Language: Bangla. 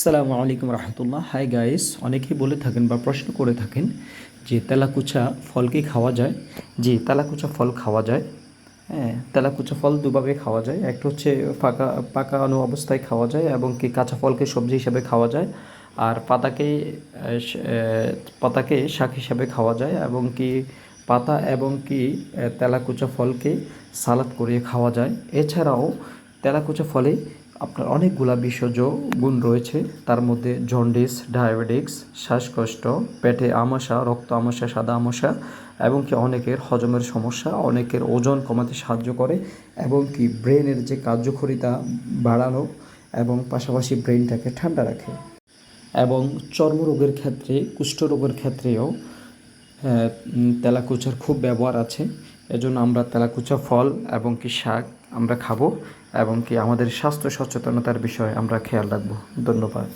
আসসালামু আলাইকুম রহমতুল্লাহ। হাই গাইস অনেকেই বলে থাকেন বা প্রশ্ন করে থাকেন যে তেলাকুচা ফল কি খাওয়া যায়? জি, তেলাকুচা ফল খাওয়া যায়। হ্যাঁ তেলাকুচা ফল দুভাবে খাওয়া যায়। একটা হচ্ছে পাকা পাকানো অবস্থায় খাওয়া যায় এবং কি কাঁচা ফলকে সবজি হিসাবে খাওয়া যায়। আর পাতাকে পাতাকে শাক হিসাবে খাওয়া যায় এবং কি পাতা এবং কি তেলাকুচা ফলকে সালাদ করে খাওয়া যায়। এছাড়াও তেলাকুচা ফলে আপনার অনেকগুলা বিশ্বজ গুণ রয়েছে। তার মধ্যে জন্ডিস, ডায়াবেটিক্স, শ্বাসকষ্ট, পেটে আমাশা, রক্ত আমাশা, সাদা আমাশা এবং কি অনেকের হজমের সমস্যা, অনেকের ওজন কমাতে সাহায্য করে এবং কি ব্রেনের যে কার্যকারিতা বাড়ানো এবং পাশাপাশি ব্রেনটাকে ঠান্ডা রাখে। এবং চর্মরোগের ক্ষেত্রে, কুষ্ঠরোগের ক্ষেত্রেও তেলাকুচার খুব ব্যবহার আছে। এজন্য আমরা তেলাকুচা ফল এবং কি শাক আমরা খাব এবং কি আমাদের স্বাস্থ্য সচেতনতার বিষয়ে আমরা খেয়াল রাখব। ধন্যবাদ।